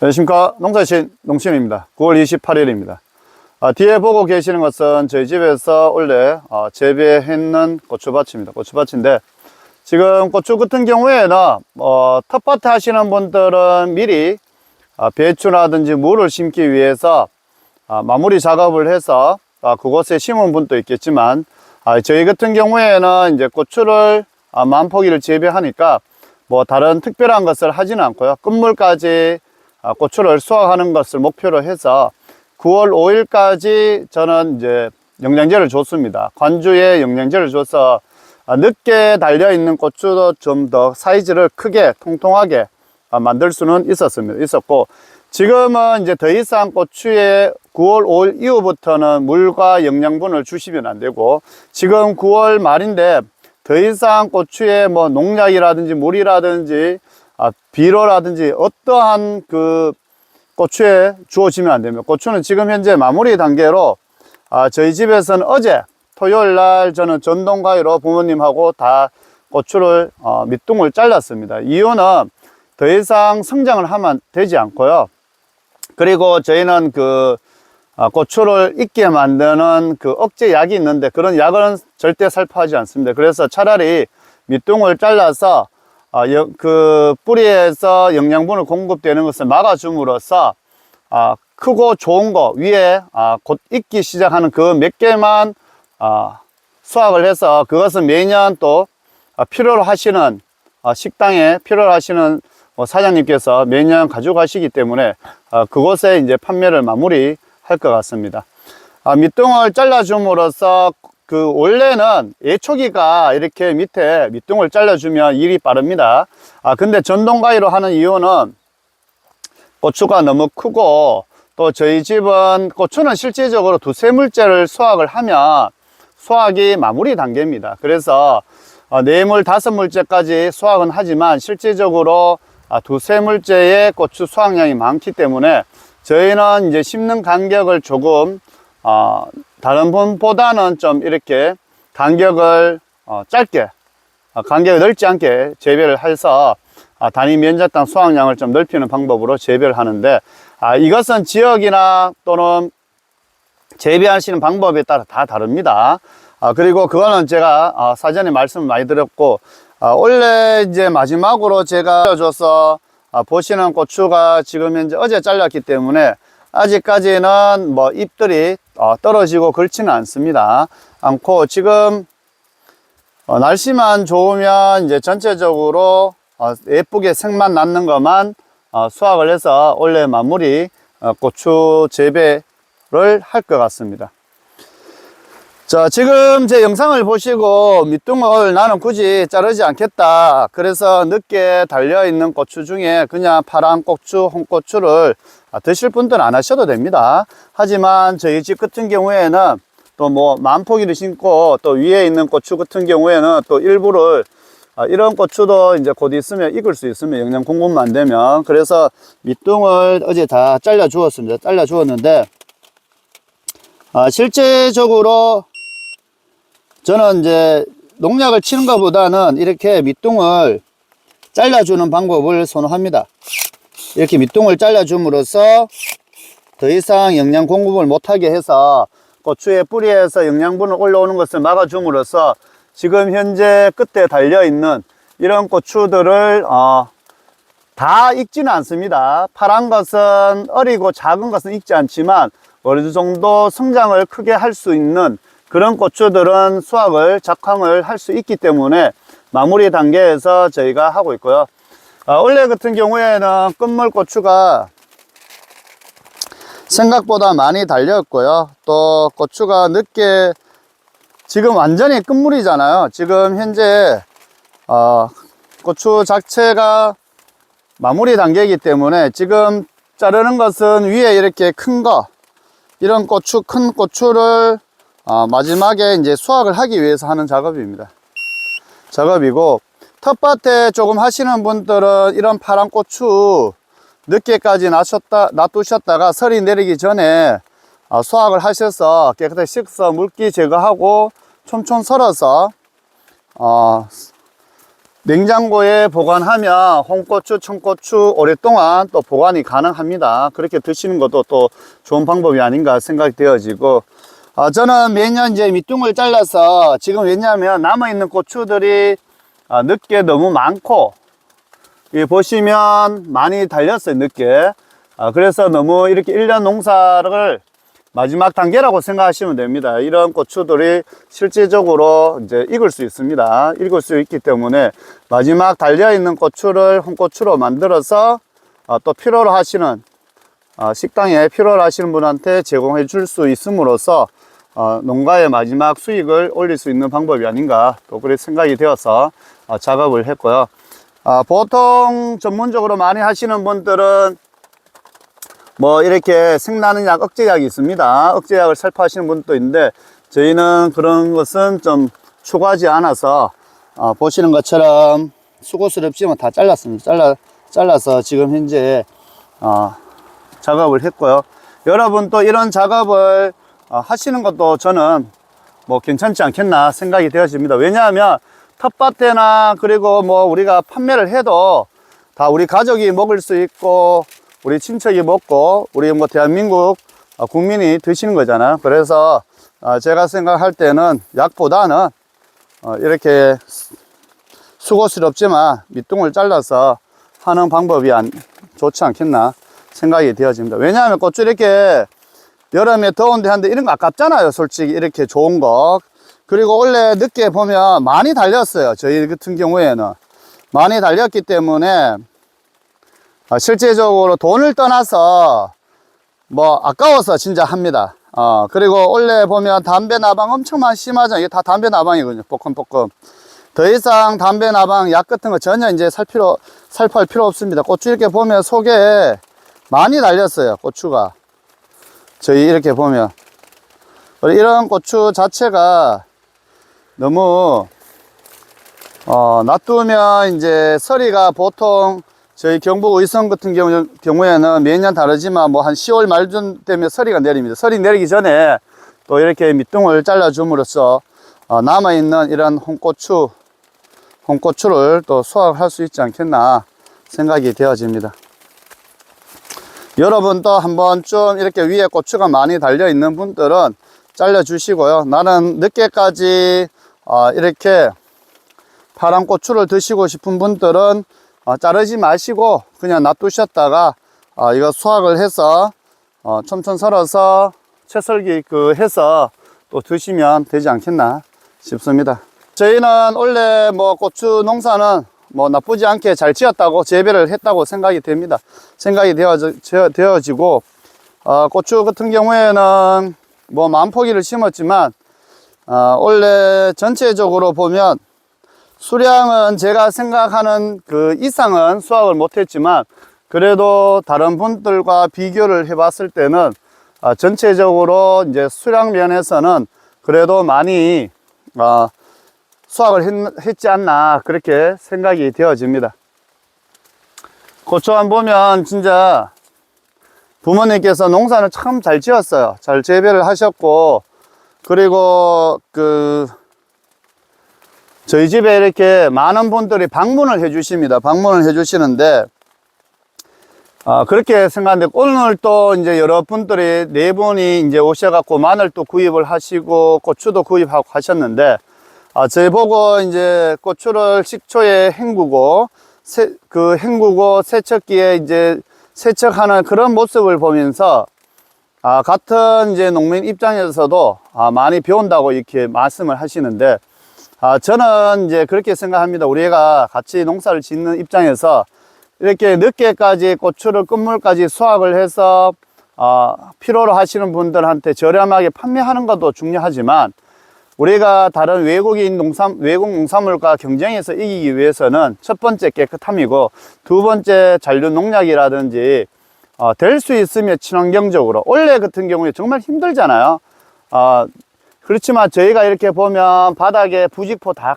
안녕하십니까. 농사신 농심입니다. 9월 28일입니다. 아, 뒤에 보고 계시는 것은 저희 집에서 원래 어, 재배했는 고추밭입니다. 고추밭인데 지금 고추 같은 경우에는 어, 텃밭 하시는 분들은 미리 아, 배추라든지 물을 심기 위해서 아, 마무리 작업을 해서 아, 그곳에 심은 분도 있겠지만 아, 저희 같은 경우에는 이제 고추를 아, 만 포기를 재배하니까 뭐 다른 특별한 것을 하지는 않고요. 끝물까지 아, 고추를 수확하는 것을 목표로 해서 9월 5일까지 저는 이제 영양제를 줬습니다. 관주에 영양제를 줘서 아, 늦게 달려 있는 고추도 좀 더 사이즈를 크게 통통하게 아, 만들 수는 있었습니다. 있었고 지금은 이제 더 이상 고추에 9월 5일 이후부터는 물과 영양분을 주시면 안 되고 지금 9월 말인데 더 이상 고추에 뭐 농약이라든지 물이라든지 아, 비료라든지 어떠한 그 고추에 주어지면 안 됩니다. 고추는 지금 현재 마무리 단계로 아, 저희 집에서는 어제 토요일 날 저는 전동가위로 부모님하고 다 고추를 어, 밑둥을 잘랐습니다. 이유는 더 이상 성장을 하면 되지 않고요. 그리고 저희는 그 아, 고추를 익게 만드는 그 억제 약이 있는데 그런 약은 절대 살포하지 않습니다. 그래서 차라리 밑둥을 잘라서 아, 여- 그 뿌리에서 영양분을 공급되는 것을 막아줌으로써 아, 크고 좋은 거 위에 아, 곧 익기 시작하는 그 몇 개만 아, 수확을 해서 그것은 매년 또 아, 필요로 하시는 아, 식당에 필요로 하시는 어, 사장님께서 매년 가져가시기 때문에 아, 그곳에 이제 판매를 마무리 할 것 같습니다. 아, 밑둥을 잘라줌으로써 그 원래는 예초기가 이렇게 밑에 밑둥을 잘라주면 일이 빠릅니다. 아 근데 전동가위로 하는 이유는 고추가 너무 크고 또 저희 집은 고추는 실제적으로 두세 물째를 수확을 하면 수확이 마무리 단계입니다. 그래서 어, 네 물, 다섯 물째까지 수확은 하지만 실제적으로 아, 두세 물째의 고추 수확량이 많기 때문에 저희는 이제 심는 간격을 조금 어, 다른 분보다는 좀 이렇게 간격을 어, 짧게 어, 간격이 넓지 않게 재배를 해서 아, 단위 면적당 수확량을 좀 넓히는 방법으로 재배를 하는데 아, 이것은 지역이나 또는 재배하시는 방법에 따라 다 다릅니다. 아, 그리고 그거는 제가 아, 사전에 말씀을 많이 드렸고 아, 원래 이제 마지막으로 제가 보시는 고추가 지금 현재 어제 잘랐기 때문에 아직까지는 뭐 잎들이 어, 떨어지고 그렇지는 않습니다. 않고 지금 어, 날씨만 좋으면 이제 전체적으로 어, 예쁘게 색만 남는 것만 어, 수확을 해서 원래 마무리 어, 고추 재배를 할 것 같습니다. 자, 지금 제 영상을 보시고 밑둥을 나는 굳이 자르지 않겠다. 그래서 늦게 달려있는 고추 중에 그냥 파란 고추, 홍고추를 아, 드실 분들은 안 하셔도 됩니다. 하지만 저희 집 같은 경우에는 또 뭐 만포기를 심고 또 위에 있는 고추 같은 경우에는 또 일부를 아, 이런 고추도 이제 곧 있으면 익을 수 있으면 영양 공급만 안 되면 그래서 밑둥을 어제 다 잘라 주었습니다. 잘라 주었는데 아, 실제적으로 저는 이제 농약을 치는 것보다는 이렇게 밑둥을 잘라주는 방법을 선호합니다. 이렇게 밑둥을 잘라줌으로써 더 이상 영양 공급을 못하게 해서 고추의 뿌리에서 영양분을 올라오는 것을 막아줌으로써 지금 현재 끝에 달려있는 이런 고추들을 어, 다 익지는 않습니다. 파란 것은 어리고 작은 것은 익지 않지만 어느 정도 성장을 크게 할 수 있는 그런 고추들은 수확을 작황을 할 수 있기 때문에 마무리 단계에서 저희가 하고 있고요. 아, 원래 같은 경우에는 끝물 고추가 생각보다 많이 달렸고요. 또 고추가 늦게 지금 완전히 끝물이잖아요. 지금 현재 어, 고추 자체가 마무리 단계이기 때문에 지금 자르는 것은 위에 이렇게 큰 거, 이런 고추, 큰 고추를 어, 마지막에 이제 수확을 하기 위해서 하는 작업입니다. 작업이고, 텃밭에 조금 하시는 분들은 이런 파란 고추 늦게까지 놔뒀다, 놔두셨다가 설이 내리기 전에 어, 수확을 하셔서 깨끗하게 씻어 물기 제거하고 촘촘 썰어서 어, 냉장고에 보관하면 홍고추, 청고추 오랫동안 또 보관이 가능합니다. 그렇게 드시는 것도 또 좋은 방법이 아닌가 생각이 되어지고, 어, 저는 매년 이제 밑둥을 잘라서 지금 왜냐하면 남아있는 고추들이 아, 늦게 너무 많고, 이 보시면 많이 달렸어요, 늦게. 아, 그래서 너무 이렇게 일년 농사를 마지막 단계라고 생각하시면 됩니다. 이런 고추들이 실제적으로 이제 익을 수 있습니다. 익을 수 있기 때문에 마지막 달려있는 고추를 홍고추로 만들어서 아, 또 필요로 하시는 아, 식당에 필요로 하시는 분한테 제공해 줄 수 있음으로써 어, 농가의 마지막 수익을 올릴 수 있는 방법이 아닌가 또 그렇게 생각이 되어서 어, 작업을 했고요. 아, 보통 전문적으로 많이 하시는 분들은 뭐 이렇게 생나는 약 억제약이 있습니다. 억제약을 살포하시는 분도 있는데 저희는 그런 것은 좀 추구하지 않아서 어, 보시는 것처럼 수고스럽지만 다 잘랐습니다. 잘라 잘라서 지금 현재 어, 작업을 했고요. 여러분 또 이런 작업을 어, 하시는 것도 저는 뭐 괜찮지 않겠나 생각이 되어집니다. 왜냐하면 텃밭에나 그리고 뭐 우리가 판매를 해도 다 우리 가족이 먹을 수 있고 우리 친척이 먹고 우리 뭐 대한민국 어, 국민이 드시는 거잖아요. 그래서 어, 제가 생각할 때는 약보다는 어, 이렇게 수고스럽지만 밑둥을 잘라서 하는 방법이 안, 좋지 않겠나 생각이 되어집니다. 왜냐하면 고추 이렇게 여름에 더운데 하는데 이런 거 아깝잖아요. 솔직히 이렇게 좋은 거. 그리고 원래 늦게 보면 많이 달렸어요. 저희 같은 경우에는. 많이 달렸기 때문에 아, 실제적으로 돈을 떠나서 뭐 아까워서 진짜 합니다. 어, 그리고 원래 보면 담배 나방 엄청 많이 심하잖아요. 이게 다 담배 나방이거든요. 볶음볶음. 더 이상 담배 나방 약 같은 거 전혀 이제 살 필요, 살포할 필요 없습니다. 고추 이렇게 보면 속에 많이 달렸어요. 고추가. 저희 이렇게 보면. 이런 고추 자체가 너무, 어, 놔두면 이제 서리가 보통 저희 경북 의성 같은 경우, 경우에는 매년 다르지만 뭐 한 10월 말쯤 되면 서리가 내립니다. 서리 내리기 전에 또 이렇게 밑둥을 잘라줌으로써 어, 남아있는 이런 홍고추, 홍고추를 또 수확할 수 있지 않겠나 생각이 되어집니다. 여러분도 한번 좀 이렇게 위에 고추가 많이 달려 있는 분들은 잘라 주시고요. 나는 늦게까지 어, 이렇게 파란 고추를 드시고 싶은 분들은 어, 자르지 마시고 그냥 놔두셨다가 어, 이거 수확을 해서 어, 촘촘 썰어서 채썰기 그 해서 또 드시면 되지 않겠나 싶습니다. 저희는 원래 뭐 고추 농사는 뭐 나쁘지 않게 잘 지었다고 재배를 했다고 생각이 됩니다. 생각이 되어지, 되어 지고 어, 고추 같은 경우에는 뭐 만포기를 심었지만 어, 원래 전체적으로 보면 수량은 제가 생각하는 그 이상은 수확을 못했지만 그래도 다른 분들과 비교를 해봤을 때는 아, 전체적으로 이제 수량 면에서는 그래도 많이 아, 수확을 했, 지 않나 그렇게 생각이 되어집니다. 고추안 보면 진짜 부모님께서 농사를 참잘 지었어요. 잘 재배를 하셨고 그리고 그 저희 집에 이렇게 많은 분들이 방문을 해 주십니다. 방문을 해 주시는데, 아, 그렇게 생각하는데, 오늘 또 이제 여러 분들이 네 분이 이제 오셔갖고 마늘 또 구입을 하시고, 고추도 구입하고 하셨는데, 아, 저희 보고 이제 고추를 식초에 헹구고, 세, 그 헹구고 세척기에 이제 세척하는 그런 모습을 보면서, 아, 같은 이제 농민 입장에서도 아, 많이 배운다고 이렇게 말씀을 하시는데, 아, 저는 이제 그렇게 생각합니다. 우리가 같이 농사를 짓는 입장에서 이렇게 늦게까지 고추를 끝물까지 수확을 해서 어, 필요로 하시는 분들한테 저렴하게 판매하는 것도 중요하지만 우리가 다른 외국인 농산, 외국 농산물과 경쟁해서 이기기 위해서는 첫 번째 깨끗함이고 두 번째 잔류 농약이라든지 어, 될 수 있으면 친환경적으로 원래 같은 경우에 정말 힘들잖아요. 어, 그렇지만 저희가 이렇게 보면 바닥에 부직포 다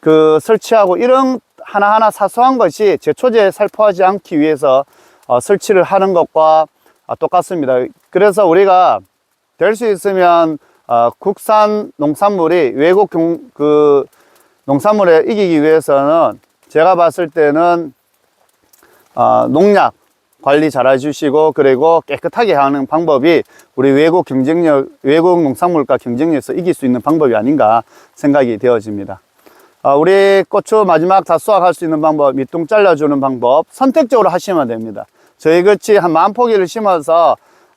그 설치하고 이런 하나하나 사소한 것이 제초제 살포하지 않기 위해서 어, 설치를 하는 것과 아, 똑같습니다. 그래서 우리가 될 수 있으면 어, 국산 농산물이 외국 경, 그 농산물에 이기기 위해서는 제가 봤을 때는 어, 농약 관리 잘 해주시고 그리고 깨끗하게 하는 방법이 우리 외국 경쟁력 외국 농산물과 경쟁력에서 이길 수 있는 방법이 아닌가 생각이 되어집니다. 어, 우리 고추 마지막 다 수확할 수 있는 방법 밑둥 잘라주는 방법 선택적으로 하시면 됩니다. 저희 같이 한 만 포기를 심어서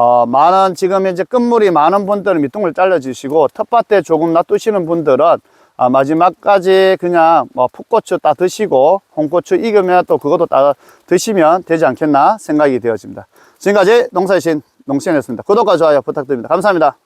어, 많은 지금 현재 끝물이 많은 분들은 밑둥을 잘라주시고 텃밭에 조금 놔두시는 분들은 아, 마지막까지 그냥 뭐 풋고추 따 드시고 홍고추 익으면 또 그것도 따 드시면 되지 않겠나 생각이 되어집니다. 지금까지 농사이신 농신이었습니다. 구독과 좋아요 부탁드립니다. 감사합니다.